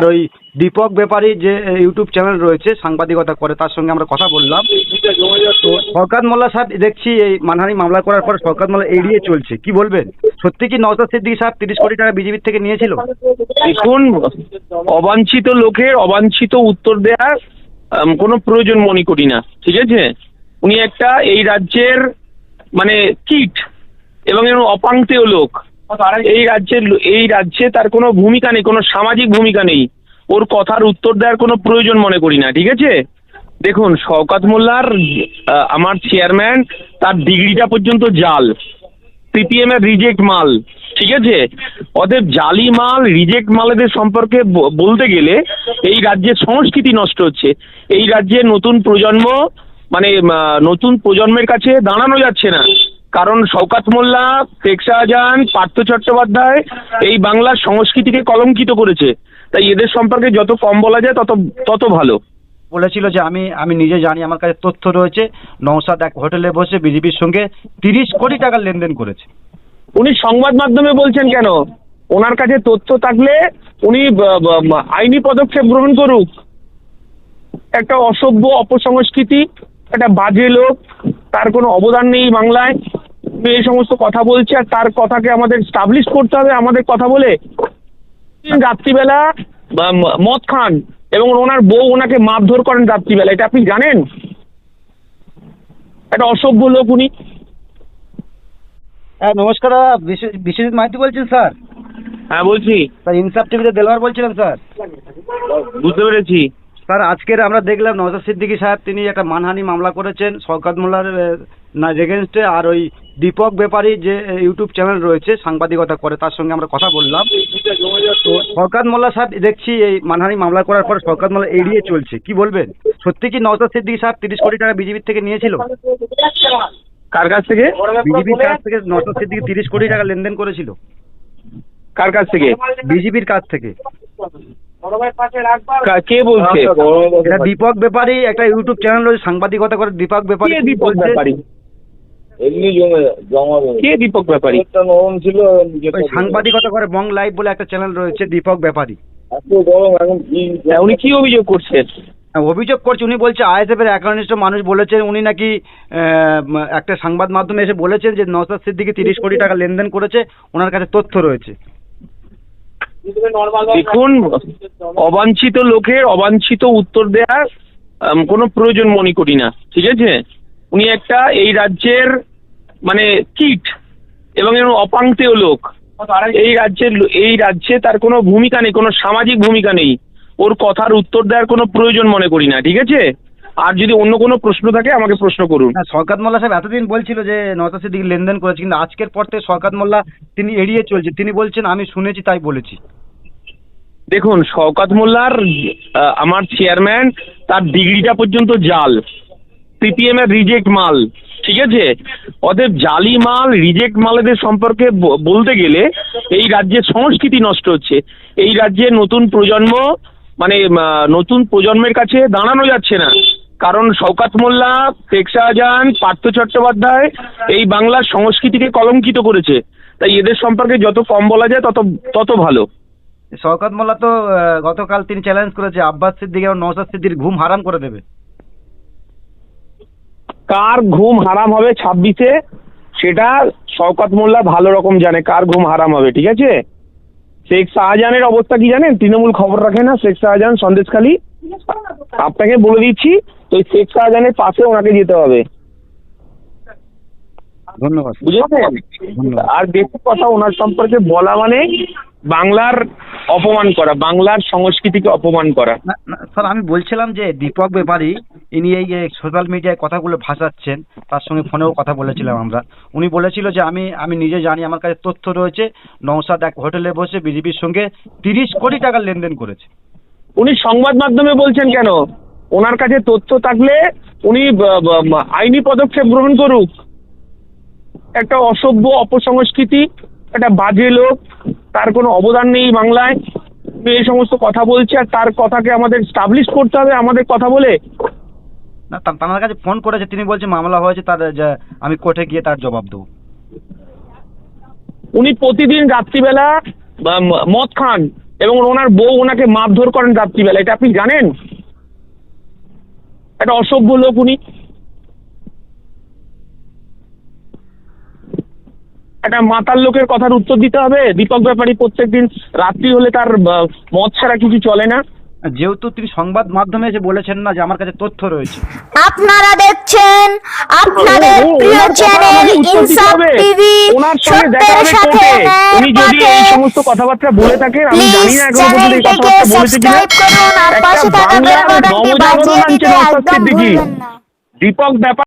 আর ওই দীপক ব্যাপারী যে YouTube channel রয়েছে, সাংবাদিকতা করে, তার সঙ্গে আমরা কথা বললাম। তো মোল্লা সাহেব, দেখছি এই মানহানি মামলা করার পর শওকাত মোল্লা এড়িয়ে চলছে। কি বলবেন? সত্যি কি নওসাদ সিদ্দিকী সাহেব তিরিশ কোটি টাকা বিজেপির থেকে নিয়েছিল? দেখুন, অবাঞ্ছিত লোকের অবাঞ্ছিত উত্তর দেওয়ার কোনো প্রয়োজন মনে করি না, ঠিক আছে? উনি একটা এই রাজ্যের মানে কিট এবং এর অপাঙ্ক্তেয় লোক। এই রাজ্যের এই রাজ্যে তার কোনো ভূমিকা নেই, কোনো সামাজিক ভূমিকা নেই। ওর কথার উত্তর দেওয়ার কোনো প্রয়োজন মনে করি না, ঠিক আছে? দেখুন, শওকাত মোল্লার আমার চেয়ারম্যান, তার ডিগ্রিটা পর্যন্ত জাল। সিপিএম এর রিজেক্ট মাল, ঠিক আছে? অতএব জালি মাল রিজেক্ট মালেদের সম্পর্কে বলতে গেলে এই রাজ্যের সংস্কৃতি নষ্ট হচ্ছে। এই রাজ্যে নতুন প্রজন্ম মানে নতুন প্রজন্মের কাছে দাঁড়ানো যাচ্ছে না। কারণ শওকাত মোল্লা শেখ শাহজাহান পার্থ চট্টোপাধ্যায় এই বাংলার সংস্কৃতিকে কলঙ্কিত করেছে। তাই এদের সম্পর্কে যত কম বলা যায় তত তত ভালো। বলেছিল যে আমি আমি নিজে জানি আমার কাছে তথ্য রয়েছে। নওসাদ এক হোটেলে বসে বিজেপির সঙ্গে তিরিশ কোটি টাকার লেনদেন করেছে। উনি সংবাদ মাধ্যমে বলছেন কেন? ওনার কাছে তথ্য থাকলে উনি আইনি পদক্ষেপ গ্রহণ করুক। একটা অসভ্য অপসংস্কৃতি একটা বাজে লোক তার কোনো অবদান নেই বাংলায়। এই সমস্ত কথা বলছে আর তার কথাকে আমাদের স্টাবলিশ করতে হবে আমাদের কথা বলে। রাত্রিবেলা মদ খান এবং ওনার বউ ওনাকে মারধর করেন রাত্রিবেলা। এটা আপনি জানেন? একটা অসভ্য লোক উনি। হ্যাঁ নমস্কার বিশ্বজিৎ বিশ্বজিৎ মাইতি বলছেন স্যার? হ্যাঁ বলছি। স্যার ইনসাফ টিভিতে দেলওয়ার বলছিলাম স্যার? বুঝতে পেরেছি। স্যার আজকের আমরা দেখলাম নওসাদ সিদ্দিকী সাহেব তিনি একটা মানহানি মামলা করেছেন শওকাত মোল্লার এগেনস্টে আর ওই দীপক ব্যাপারী যে ইউটিউব চ্যানেল রয়েছে সাংবাদিকতা করে তার সঙ্গে আমরা কথা বললাম। তো শওকাত মোল্লা সাহেব দেখছি এই মানহানি মামলা করার পর শওকাত মোল্লা এড়িয়ে চলছে। কি বলবেন? সত্যি কি নওসাদ সিদ্দিকী সাহেব তিরিশ কোটি টাকা বিজেপির থেকে নিয়েছিল? কার কাছ থেকে? বিজেপির কাছ থেকে নওসাদ সিদ্দিকী তিরিশ কোটি টাকা লেনদেন করেছিল। কার কাছ থেকে? বিজেপির কাছ থেকে। কা- বলছে? এটা দীপক ব্যাপারী একটা ইউটিউব চ্যানেল রয়েছে সাংবাদিকতা করে দীপক ব্যাপারী কে দীপক ব্যাপারী? এমনি জমে জমাবে কে দীপক ব্যাপারী? একটা নরম ছিল সাংবাদিকতা করে বং লাইভ বলে একটা চ্যানেল রয়েছে দীপক ব্যাপারী। এত গরম এখন কি উনি কি অভিযোগ করছেন? হ্যাঁ, অভিযোগ করছে উনি বলছে আইএসএফ এর একনিষ্ঠ মানুষ বলেছেন উনি নাকি আহ, একটা সংবাদ মাধ্যমে এসে বলেছেন যে নওসাদ সিদ্দিকী তিরিশ কোটি টাকা লেনদেন করেছে ওনার কাছে তথ্য রয়েছে। দেখুন, অবাঞ্ছিত লোকের অবাঞ্ছিত উত্তর দেওয়ার কোনো প্রয়োজন মনে করি না, ঠিক আছে? উনি একটা এই রাজ্যের মানে কিট, এবং এর লোক। এই রাজ্যের এই রাজ্যে তার কোনো ভূমিকা নেই, কোনো সামাজিক ভূমিকা নেই। ওর কথার উত্তর দেওয়ার কোনো প্রয়োজন মনে করি না, ঠিক আছে? আর যদি অন্য কোনো প্রশ্ন থাকে আমাকে প্রশ্ন করুন। শওকাত মোল্লা সাহেব এতদিন বলছিল যে নওসাদ সিদ্দিকী লেনদেন করেছে কিন্তু আজকের পর থেকে শওকাত মোল্লা তিনি এড়িয়ে চলছে। তিনি বলছেন আমি শুনেছি তাই বলেছি। দেখুন শওকাত মোল্লার আমার চেয়ারম্যান তার ডিগ্রিটা পর্যন্ত জাল। সিপিএম এর রিজেক্ট মাল ঠিক আছে? অতএব জালি মাল রিজেক্ট মালেদের সম্পর্কে বলতে গেলে এই রাজ্যের সংস্কৃতি নষ্ট হচ্ছে। এই রাজ্যের নতুন প্রজন্ম মানে নতুন প্রজন্মের কাছে দাঁড়ানো যাচ্ছে না। কারণ শওকাত মোল্লা শেখ শাহজাহান পার্থ চট্টোপাধ্যায় এই বাংলার সংস্কৃতিকে কলঙ্কিত করেছে। তাই এদের সম্পর্কে যত কম বলা যায় তত তত ভালো। শওকাত মোল্লা তো গতকাল তিনি চ্যালেঞ্জ করেছে আব্বাস সিদ্দিকী এবং নওসাদ সিদ্দিকীর ঘুম হারাম করে দেবে। কার ঘুম হারাম হবে ছাব্বিশে? সেটা শওকত মোল্লা ভালো রকম জানে কার ঘুম হারাম হবে ঠিক আছে? শেখ শাহজাহানের অবস্থা কি জানেন? তৃণমূল খবর রাখে না শেখ শাহজাহান সন্দেশখালী। আপনাকে বলে দিচ্ছি তো ওই শেখ শাহজাহানের পাশে ওনাকে যেতে হবে। ধন্যবাদ। বুঝেছেন? আর বেশি কথা ওনার সম্পর্কে বলা মানে বাংলার অপমান করা বাংলার সংস্কৃতিকে অপমান করা। স্যার আমি বলছিলাম যে দীপক ব্যাপারী ইনি এই যে সোশ্যাল মিডিয়ায় কথাগুলো ভাসাচ্ছেন তার সঙ্গে ফোনেও কথা বলেছিলাম আমরা। উনি বলেছিল যে আমি আমি নিজে জানি আমার কাছে তথ্য রয়েছে নওসাদ এক হোটেলে বসে বিজেপির সঙ্গে তিরিশ কোটি টাকার লেনদেন করেছে। উনি সংবাদ মাধ্যমে বলছেন কেন? ওনার কাছে তথ্য থাকলে উনি আইনি পদক্ষেপ গ্রহণ করুক। একটা অসভ্য অপসংস্কৃতি একটা বাজে লোক তার কোনো অবদান নেই বাংলায়। এই সমস্ত কথা বলছে আর তার কথাকে আমাদের স্টাবলিশ করতে হবে আমাদের কথা বলে। না তার কাছে ফোন করেছে তিনি বলছে মামলা হয়েছে তার আমি কোর্টে গিয়ে তার জবাব দেবো। উনি প্রতিদিন রাত্রিবেলা মদ খান এবং ওনার বউ ওনাকে মারধর করেন রাত্রিবেলা এটা আপনি জানেন? একটা অসভ্য লোক উনি। একটা মাতার লোকের কথার উত্তর দিতে হবে। দীপক ব্যাপারী প্রত্যেকদিন রাত্রি হলে তার মদ ছাড়া কিছু চলে না। যেহেতু তিনি সংবাদ মাধ্যমে এসে বলেছেন না যে আমার কাছে তথ্য রয়েছে। আপনারা দেখছেন আপনাদের প্রিয় ওনার চ্যানেল ইনসাফ টিভি ওনার সঙ্গে দেখা সত্যের হবে সাথে। কোর্টে উনি যদি এই সমস্ত কথাবার্তা বলে থাকে আমি জানি না এখন পর্যন্ত এই কথাবার্তা বলেছে কিনা। সাবস্ক্রাইব আর একটা পাশে থাকা বেল বাংলার নবজাগরণ আনছেন একদম সিদ্দিকী। দীপক ব্যাপার